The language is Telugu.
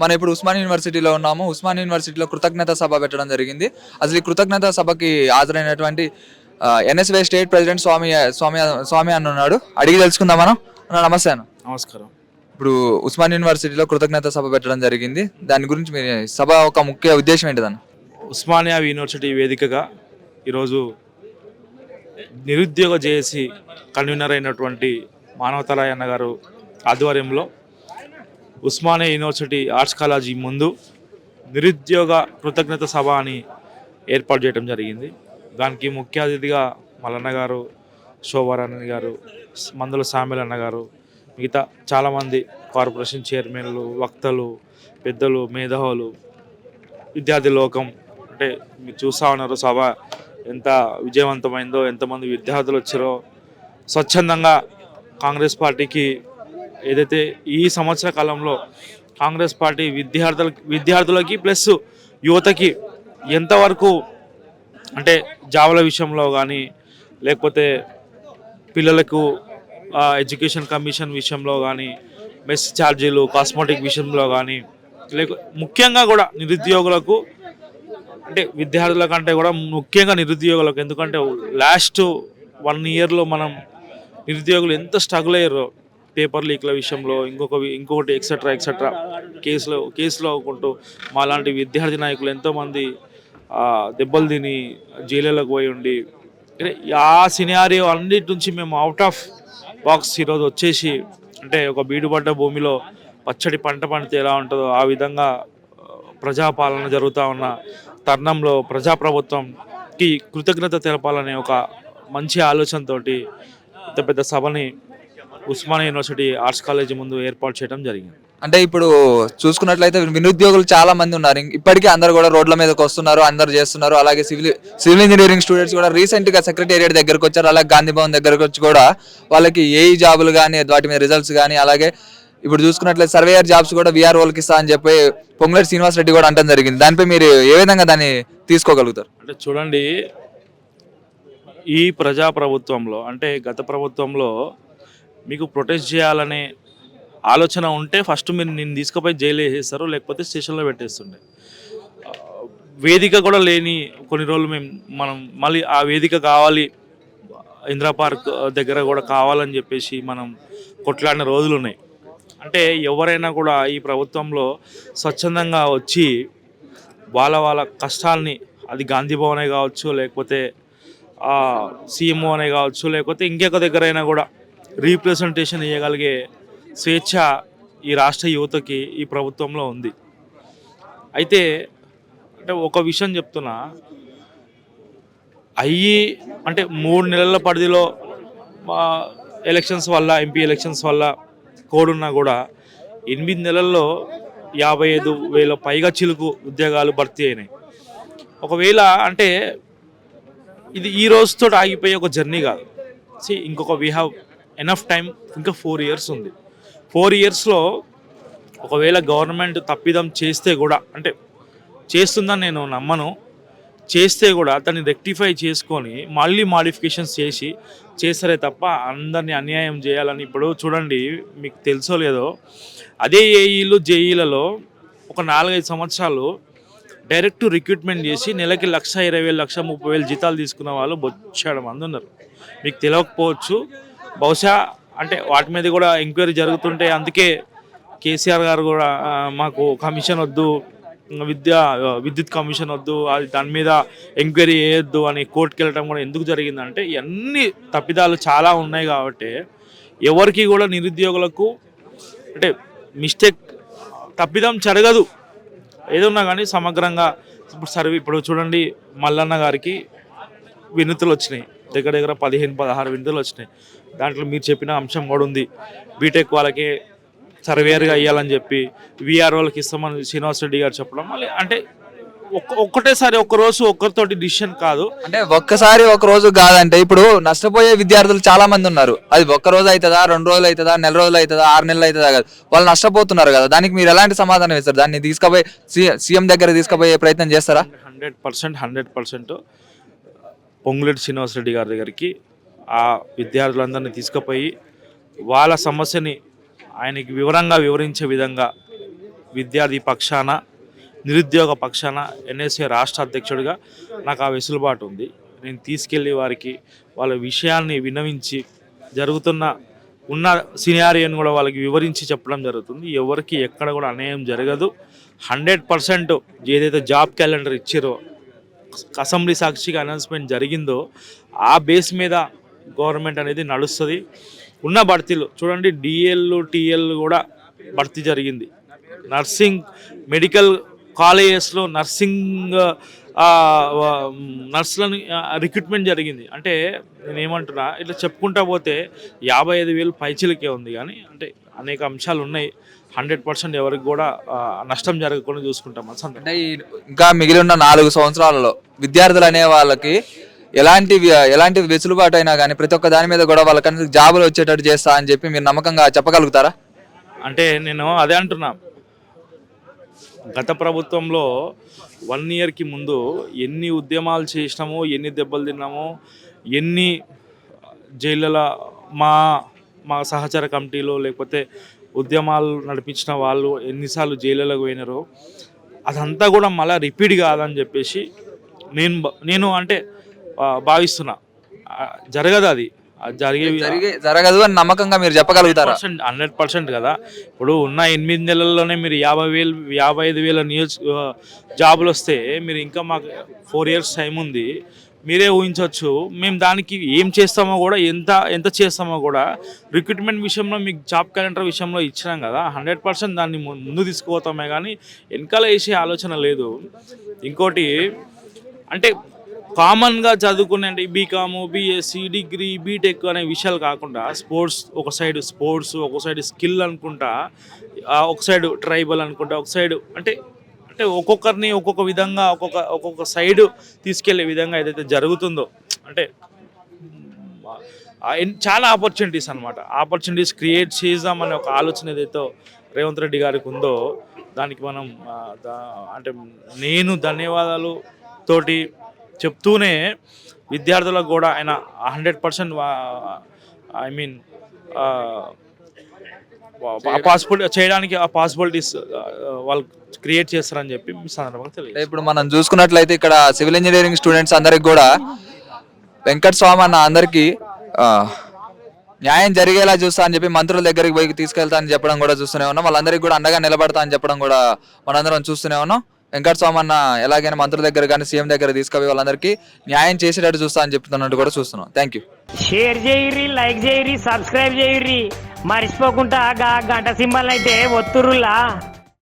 మనం ఇప్పుడు ఉస్మాన్ యూనివర్సిటీలో ఉన్నాము ఉస్మాన్ యూనివర్సిటీలో కృతజ్ఞత సభ పెట్టడం జరిగింది. అసలు ఈ కృతజ్ఞత సభకి హాజరైనటువంటి ఎన్ఎస్వై స్టేట్ ప్రెసిడెంట్ స్వామి స్వామి స్వామి అన్న ఉన్నాడు. అడిగి తెలుసుకుందాం మనం నమస్తే అన్న. నమస్కారం. ఇప్పుడు ఉస్మాన్ యూనివర్సిటీలో కృతజ్ఞత సభ పెట్టడం జరిగింది. దాని గురించి మీరు సభ ఒక ముఖ్య ఉద్దేశం ఏంటిదన్న ఉస్మానియా యూనివర్సిటీ వేదికగా ఈరోజు నిరుద్యోగ జేఏసీ కన్వీనర్ అయినటువంటి మానవతరాయ్ అన్న గారు ఆధ్వర్యంలో ఉస్మానియా యూనివర్సిటీ ఆర్ట్స్ కాలేజీ ముందు నిరుద్యోగ కృతజ్ఞత సభ అని ఏర్పాటు చేయడం జరిగింది. దానికి ముఖ్య అతిథిగా మల్లన్న గారు శోభారాణి గారు మందుల సామెల్ అన్న గారు మిగతా చాలామంది కార్పొరేషన్ చైర్మన్లు వక్తలు పెద్దలు మేధావులు విద్యార్థి లోకం అంటే మీరు చూస్తూ ఉన్నారు సభ ఎంత విజయవంతమైందో ఎంతమంది విద్యార్థులు వచ్చారో. స్వచ్ఛందంగా కాంగ్రెస్ పార్టీకి ఏదైతే ఈ సంవత్సర కాలంలో కాంగ్రెస్ పార్టీ విద్యార్థులకి విద్యార్థులకి ప్లస్ యువతకి ఎంతవరకు అంటే జాబుల విషయంలో కానీ లేకపోతే పిల్లలకు ఎడ్యుకేషన్ కమిషన్ విషయంలో కానీ మెస్ ఛార్జీలు కాస్మెటిక్ విషయంలో కానీ లేక ముఖ్యంగా కూడా నిరుద్యోగులకు అంటే విద్యార్థుల కంటే కూడా ముఖ్యంగా నిరుద్యోగులకు ఎందుకంటే లాస్ట్ వన్ ఇయర్లో మనం నిరుద్యోగులు ఎంత స్ట్రగుల్ అయ్యారో పేపర్ లీక్ల విషయంలో ఇంకొక ఇంకొకటి ఎక్సెట్రా ఎక్సెట్రా కేసులో కేసులో అవ్వకుంటూ మా లాంటి విద్యార్థి నాయకులు ఎంతోమంది దెబ్బలు తిని జైలులకు పోయి ఉండి అంటే ఆ సినారియో అన్నిటి నుంచి మేము అవుట్ ఆఫ్ బాక్స్ ఈరోజు వచ్చేసి అంటే ఒక బీడుపడ్డ భూమిలో పచ్చడి పంట పండితే ఎలా ఉంటుందో ఆ విధంగా ప్రజాపాలన జరుగుతూ ఉన్న తరుణంలో ప్రజాప్రభుత్వంకి కృతజ్ఞత తెలపాలనే ఒక మంచి ఆలోచనతోటి పెద్ద పెద్ద సభని ఉస్మానియా యూనివర్సిటీ ఆర్ట్స్ కాలేజీ ముందు ఏర్పాటు చేయడం జరిగింది. అంటే ఇప్పుడు చూసుకున్నట్లయితే నిరుద్యోగులు చాలా మంది ఉన్నారు. ఇప్పటికీ అందరు కూడా రోడ్ల మీదకి వస్తున్నారు అందరు చేస్తున్నారు. అలాగే సివిల్ సివిల్ ఇంజనీరింగ్ స్టూడెంట్స్ కూడా రీసెంట్గా సెక్రటేరియట్ దగ్గరకు వచ్చారు. అలాగే గాంధీ భవన్ దగ్గరకు వచ్చి కూడా వాళ్ళకి ఏ జాబులు కానీ వాటి మీద రిజల్ట్స్ కానీ అలాగే ఇప్పుడు చూసుకున్నట్లయితే సర్వేయర్ జాబ్స్ కూడా విఆర్ వాళ్ళకి ఇస్తా అని చెప్పి పొంగులేటి శ్రీనివాస్ రెడ్డి కూడా అంటం జరిగింది. దానిపై మీరు ఏ విధంగా దాన్ని తీసుకోగలుగుతారు? అంటే చూడండి ఈ ప్రజా ప్రభుత్వంలో అంటే గత ప్రభుత్వంలో మీకు ప్రొటెస్ట్ చేయాలనే ఆలోచన ఉంటే ఫస్ట్ మీరు నేను తీసుకుపోయి జైలు వేసేస్తారు లేకపోతే స్టేషన్లో పెట్టేస్తుండే. వేదిక కూడా లేని కొన్ని రోజులు మేము మనం మళ్ళీ ఆ వేదిక కావాలి ఇందిరా పార్క్ దగ్గర కూడా కావాలని చెప్పేసి మనం కొట్లాడిన రోజులు ఉన్నాయి. అంటే ఎవరైనా కూడా ఈ ప్రభుత్వంలో స్వచ్ఛందంగా వచ్చి వాళ్ళ వాళ్ళ కష్టాల్ని అది గాంధీ భవనే కావచ్చు లేకపోతే సీఎంఓ అనే కావచ్చు లేకపోతే ఇంకొక దగ్గరైనా కూడా రీప్రజెంటేషన్ ఇవ్వగలిగే స్వేచ్ఛ ఈ రాష్ట్ర యువతకి ఈ ప్రభుత్వంలో ఉంది. అయితే అంటే ఒక విషయం చెప్తున్నా. అయ్యి అంటే మూడు నెలల పరిధిలో ఎలక్షన్స్ వల్ల ఎంపీ ఎలక్షన్స్ వల్ల కోడున్నా కూడా ఎనిమిది నెలల్లో యాభై ఐదు వేల పైగా చిలుకు ఉద్యోగాలు భర్తీ అయినాయి. ఒకవేళ అంటే ఇది ఈ రోజుతో ఆగిపోయే ఒక జర్నీ కాదు. సి ఇంకొక వీ హ్యావ్ ఎనఫ్ టైం ఇంకా ఫోర్ ఇయర్స్ ఉంది. ఫోర్ ఇయర్స్లో ఒకవేళ గవర్నమెంట్ తప్పిదం చేస్తే కూడా అంటే చేస్తుందని నేను నమ్మను చేస్తే కూడా దాన్ని రెక్టిఫై చేసుకొని మళ్ళీ మాడిఫికేషన్స్ చేసి చేస్తారే తప్ప అందరినీ అన్యాయం చేయాలని ఇప్పుడు చూడండి మీకు తెలుసో లేదో అదే ఏఈలు జేఈలలో ఒక నాలుగైదు సంవత్సరాలు డైరెక్ట్ రిక్రూట్మెంట్ చేసి నెలకి లక్ష ఇరవై వేలు లక్ష ముప్పై వేలు జీతాలు తీసుకున్న వాళ్ళు బొచ్చాడు మంది ఉన్నారు. మీకు తెలియకపోవచ్చు బహుశా అంటే వాటి మీద కూడా ఎంక్వైరీ జరుగుతుంటే అందుకే కేసీఆర్ గారు కూడా మాకు కమిషన్ వద్దు విద్య విద్యుత్ కమిషన్ వద్దు అది దాని మీద ఎంక్వైరీ చేయొద్దు అని కోర్టుకి వెళ్ళటం కూడా ఎందుకు జరిగిందంటే ఇవన్నీ తప్పిదాలు చాలా ఉన్నాయి కాబట్టి ఎవరికి కూడా నిరుద్యోగులకు అంటే మిస్టేక్ తప్పిదం జరగదు. ఏదున్నా కానీ సమగ్రంగా ఇప్పుడు సర్వే ఇప్పుడు చూడండి మల్లన్న గారికి వినతులు వచ్చినాయి. దగ్గర దగ్గర పదిహేను పదహారు వినతులు వచ్చినాయి. దాంట్లో మీరు చెప్పిన అంశం కూడా ఉంది. బీటెక్ వాళ్ళకి సర్వేయర్గా ఇవ్వాలని చెప్పి విఆర్ వాళ్ళకి ఇస్తామని శ్రీనివాస్ రెడ్డి గారు చెప్పడం మళ్ళీ అంటే ఒక్క ఒక్కటేసారి ఒక్క రోజు ఒక్కరితోటి డిసిషన్ కాదు. అంటే ఒక్కసారి ఒక రోజు కాదంటే ఇప్పుడు నష్టపోయే విద్యార్థులు చాలా మంది ఉన్నారు. అది ఒక్క రోజు అవుతుందా రెండు రోజులు అవుతుందా నెల రోజులు అవుతుందా ఆరు నెలలు అవుతుందా కదా. వాళ్ళు నష్టపోతున్నారు కదా. దానికి మీరు ఎలాంటి సమాధానం ఇస్తారు? దాన్ని తీసుకుపోయి సీఎం దగ్గర తీసుకుపోయే ప్రయత్నం చేస్తారా? Hundred percent hundred percent. Ponguleti Srinivas Reddy గారి దగ్గరికి ఆ విద్యార్థులందరినీ తీసుకుపోయి వాళ్ళ సమస్యని ఆయనకి వివరంగా వివరించే విధంగా విద్యార్థి పక్షాన నిరుద్యోగ పక్షాన ఎన్ఎస్ఏ రాష్ట్ర అధ్యక్షుడిగా నాకు ఆ వెసులుబాటు ఉంది. నేను తీసుకెళ్ళి వారికి వాళ్ళ విషయాన్ని వినవించి జరుగుతున్న ఉన్న సినారియోని కూడా వాళ్ళకి వివరించి చెప్పడం జరుగుతుంది. ఎవరికి ఎక్కడ కూడా అన్యాయం జరగదు. హండ్రెడ్ పర్సెంట్ ఏదైతే జాబ్ క్యాలెండర్ ఇచ్చారో అసెంబ్లీ సాక్షిగా అనౌన్స్మెంట్ జరిగిందో ఆ బేస్ మీద గవర్నమెంట్ అనేది నడుస్తుంది. ఉన్న భర్తీలు చూడండి డిఎల్ టిఎల్ కూడా భర్తీ జరిగింది. నర్సింగ్ మెడికల్ కాలేజెస్లో నర్సింగ్ నర్సులను రిక్రూట్మెంట్ జరిగింది. అంటే నేను ఏమంటున్నా ఇట్లా చెప్పుకుంటా పోతే యాభై ఐదు వేలు పైచిలకే ఉంది కానీ అంటే అనేక అంశాలు ఉన్నాయి హండ్రెడ్ పర్సెంట్ ఎవరికి కూడా నష్టం జరగకుండా చూసుకుంటాం అంటే ఈ ఇంకా మిగిలి ఉన్న నాలుగు సంవత్సరాలలో విద్యార్థులు అనే వాళ్ళకి ఎలాంటి ఎలాంటి వెసులుబాటు అయినా కానీ ప్రతి ఒక్క దాని మీద కూడా వాళ్ళకన్నా జాబులు వచ్చేటట్టు చేస్తా అని చెప్పి మీరు నమ్మకంగా చెప్పగలుగుతారా? అంటే నేను అదే అంటున్నా. గత ప్రభుత్వంలో వన్ ఇయర్కి ముందు ఎన్ని ఉద్యమాలు చేసినామో ఎన్ని దెబ్బలు తిన్నామో ఎన్ని జైళ్ళలో మా మా సహచర కమిటీలో లేకపోతే ఉద్యమాలు నడిపించిన వాళ్ళు ఎన్నిసార్లు జైళ్ళలోకి పోయినారో అదంతా కూడా మళ్ళీ రిపీట్ కాదని చెప్పేసి నేను నేను అంటే భావిస్తున్నా. జరగదు అది. జరిగే జరిగే జరగదు అని నమ్మకంగా మీరు చెప్పగలుగుతారా? పర్సెంట్ హండ్రెడ్ పర్సెంట్ కదా. ఇప్పుడు ఉన్న ఎనిమిది నెలల్లోనే మీరు యాభై వేలు యాభై ఐదు వేల నియోజ జాబులు వస్తే మీరు ఇంకా మాకు ఫోర్ ఇయర్స్ టైం ఉంది. మీరే ఊహించవచ్చు మేము దానికి ఏం చేస్తామో కూడా ఎంత ఎంత చేస్తామో కూడా రిక్రూట్మెంట్ విషయంలో మీకు జాబ్ క్యాలెండర్ విషయంలో ఇచ్చినాం కదా హండ్రెడ్ పర్సెంట్ దాన్ని ముందు తీసుకుపోతామే కానీ వెనకాల వేసే ఆలోచన లేదు. ఇంకోటి అంటే కామన్గా చదువుకునే అంటే బీకాము బీఎస్సీ డిగ్రీ బీటెక్ అనే విషయాలు కాకుండా స్పోర్ట్స్ ఒక సైడ్ స్పోర్ట్స్ ఒక సైడ్ స్కిల్ అనుకుంటా ఒక సైడ్ ట్రైబల్ అనుకుంటా ఒక సైడ్ అంటే అంటే ఒక్కొక్కరిని ఒక్కొక్క విధంగా ఒక్కొక్క ఒక్కొక్క సైడ్ తీసుకెళ్ళే విధంగా ఏదైతే జరుగుతుందో అంటే చాలా ఆపర్చునిటీస్ అనమాట ఆపర్చునిటీస్ క్రియేట్ చేద్దామనే ఒక ఆలోచన ఏదైతే రేవంత్ రెడ్డి గారికి ఉందో దానికి మనం అంటే నేను ధన్యవాదాలు తోటి చెప్తూనే విద్యార్థులకు కూడా ఆయన hundred percent I mean possibility చేయడానికి ఆ పాసిబిలిటీస్ వాళ్ళు క్రియేట్ చేస్తారని చెప్పి సందర్భంగా తెలియదు ఇప్పుడు మనం చూసుకున్నట్లయితే ఇక్కడ సివిల్ ఇంజనీరింగ్ స్టూడెంట్స్ అందరికి కూడా వెంకట స్వామి అన్న అందరికి న్యాయం జరిగేలా చూస్తా అని చెప్పి మంత్రుల దగ్గరికి పోయి తీసుకెళ్తా అని చెప్పడం కూడా చూస్తూనే ఉన్నాం. వాళ్ళందరికీ కూడా అండగా నిలబడతా అని చెప్పడం కూడా మనందరం చూస్తూనే ఉన్నాం. వెంకట స్వామి అన్న ఎలాగైనా మంత్రుల దగ్గర కానీ సీఎం దగ్గర తీసుకుపోయి వాళ్ళందరికీ న్యాయం చేసేటట్టు చూస్తా అని చెప్తున్నట్టు కూడా చూస్తున్నాం. థ్యాంక్ యూ షేర్ చేయర్రి లైక్ చేయర్రి సబ్స్క్రైబ్ చేయర్రి. మరిచిపోకుండా గా గంట సింబల్ అయితే ఒత్తురులా.